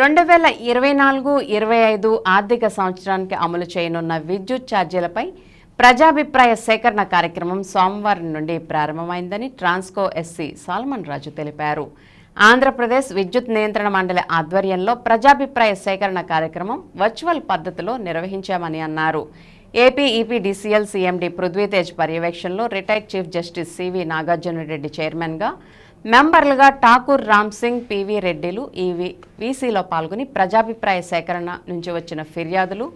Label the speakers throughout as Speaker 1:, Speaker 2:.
Speaker 1: రెండు వేల ఇరవై నాలుగు ఇరవై ఐదు ఆర్థిక సంవత్సరానికి అమలు చేయనున్న విద్యుత్ ఛార్జీలపై ప్రజాభిప్రాయ సేకరణ కార్యక్రమం సోమవారం నుండి ప్రారంభమైందని ట్రాన్స్కో ఎస్సీ సాల్మన్ రాజు తెలిపారు. ఆంధ్రప్రదేశ్ విద్యుత్ నియంత్రణ మండలి ఆధ్వర్యంలో ప్రజాభిప్రాయ సేకరణ కార్యక్రమం వర్చువల్ పద్ధతిలో నిర్వహించామని అన్నారు. ఏపీ ఈపీడీసీఎల్ సీఎండీ పృథ్వీతేజ్ పర్యవేక్షణలో retired chief justice CV Nagarjuna Reddy చైర్మన్గా మెంబర్లుగా ఠాకూర్ రామ్ సింగ్ పివి రెడ్డిలు ఈ వీసీలో పాల్గొని ప్రజాభిప్రాయ సేకరణ నుంచి వచ్చిన ఫిర్యాదులు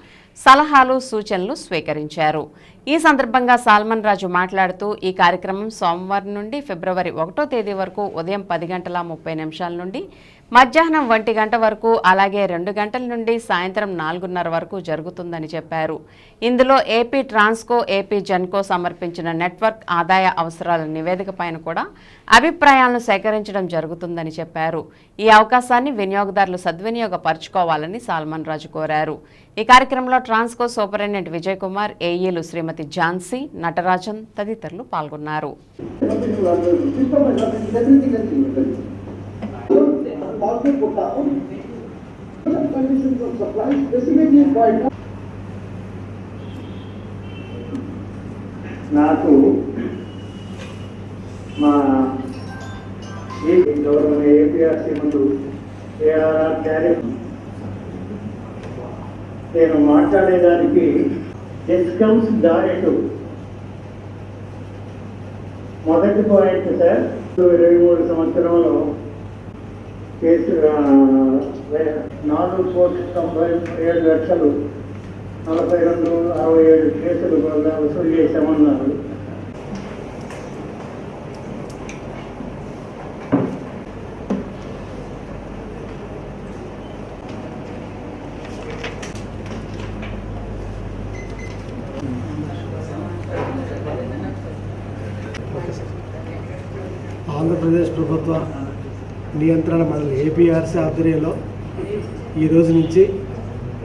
Speaker 1: సలహాలు సూచనలు స్వీకరించారు. ఈ సందర్భంగా సాల్మన్ రాజు మాట్లాడుతూ ఈ కార్యక్రమం సోమవారం నుండి ఫిబ్రవరి ఒకటో తేదీ వరకు ఉదయం పది గంటల ముప్పై నిమిషాల నుండి మధ్యాహ్నం ఒంటి గంట వరకు అలాగే రెండు గంటల నుండి సాయంత్రం నాలుగున్నర వరకు జరుగుతుందని చెప్పారు. ఇందులో ఏపీ ట్రాన్స్కో ఏపీ జన్కో సమర్పించిన నెట్వర్క్ ఆదాయ అవసరాల నివేదిక పైన కూడా అభిప్రాయాలను సేకరించడం జరుగుతుందని చెప్పారు. ఈ అవకాశాన్ని వినియోగదారులు సద్వినియోగపరచుకోవాలని సాల్మన్ రాజు కోరారు. ఈ కార్యక్రమంలో ట్రాన్స్కో సూపరింటెండెంట్ విజయ్ కుమార్ ఏఈలు శ్రీమతి ఝాన్సీ నటరాజన్ తదితరులు పాల్గొన్నారు.
Speaker 2: Market put Certain Conditions of supply specifically called out.
Speaker 3: నాకు మా ఏపీ గవర్నమెంట్ ఏపీఆర్సీ ముందు ఏఆర్ఆర్ టారిఫ్ నేను మాట్లాడేదానికి డిస్కౌంట్స్ దారిటు మొదటి పాయింట్ సార్ ఇరవై మూడు సంవత్సరంలో కేసు నాలుగు కోట్ల తొంభై ఏడు లక్షలు నలభై రెండు అరవై ఏడు కేసులు కూడా వసూలు చేశామన్నారు.
Speaker 4: ఆంధ్రప్రదేశ్ ప్రభుత్వ నియంత్రణ మండలి ఏపీఆర్సీ ఆధ్వర్యంలో ఈ రోజు నుంచి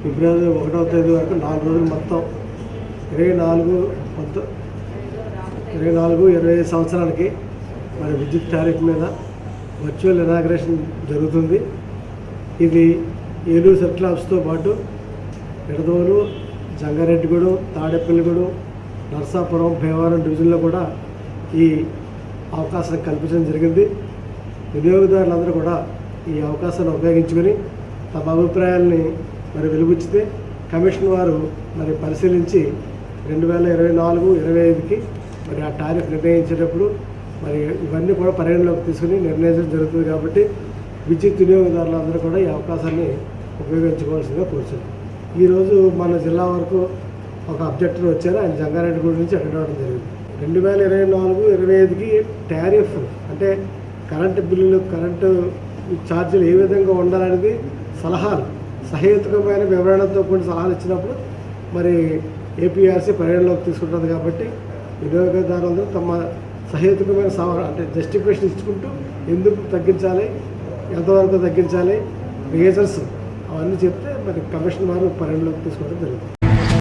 Speaker 4: ఫిబ్రవరి ఒకటవ తేదీ వరకు నాలుగు రోజులు మొత్తం ఇరవై నాలుగు ఇరవై నాలుగు ఇరవై ఐదు సంవత్సరాలకి మరి విద్యుత్ టారిఫ్ మీద వర్చువల్ ఇనాగ్రేషన్ జరుగుతుంది. ఇది ఏలూరు సర్కిల్ ఆఫీస్తో పాటు ఎడదోలు జంగారెడ్డిగూడెం తాడేపల్లిగూడెం నర్సాపురం భీమవరం డివిజన్లో కూడా ఈ అవకాశం కల్పించడం జరిగింది. వినియోగదారులందరూ కూడా ఈ అవకాశాన్ని ఉపయోగించుకొని తమ అభిప్రాయాల్ని మరి వెలుగుచ్చితే కమిషన్ వారు మరి పరిశీలించి రెండు వేల ఇరవై నాలుగు ఇరవై ఐదుకి మరి ఆ టారిఫ్ నిర్ణయించేటప్పుడు మరి ఇవన్నీ కూడా పరిగణలోకి తీసుకుని నిర్ణయించడం జరుగుతుంది కాబట్టి విద్యుత్ వినియోగదారులందరూ కూడా ఈ అవకాశాన్ని ఉపయోగించుకోవాల్సిందిగా కోరుచున్నాం. ఈరోజు మన జిల్లా వరకు ఒక అబ్జెక్టర్ వచ్చారు. ఆయన జంగారెడ్డిగూడ నుంచి అడగడం జరిగింది. రెండు వేల ఇరవై నాలుగు ఇరవై ఐదుకి టారిఫ్ అంటే కరెంటు బిల్లులు కరెంటు ఛార్జీలు ఏ విధంగా ఉండాలనేది సలహాలు. సహేతుకమైన వివరణతో కూడిన సలహాలు ఇచ్చినప్పుడు మరి ఏపీఆర్సీ పరిగణలోకి తీసుకుంటుంది కాబట్టి వినియోగదారులందరూ తమ సహేతుకమైన సవరణ అంటే జస్టిఫికేషన్ ఇచ్చుకుంటూ ఎందుకు తగ్గించాలి ఎంతవరకు తగ్గించాలి రీజన్స్ అవన్నీ చెప్తే మరి కమిషన్ వారు పరిగణలోకి తీసుకోవడం జరుగుతుంది.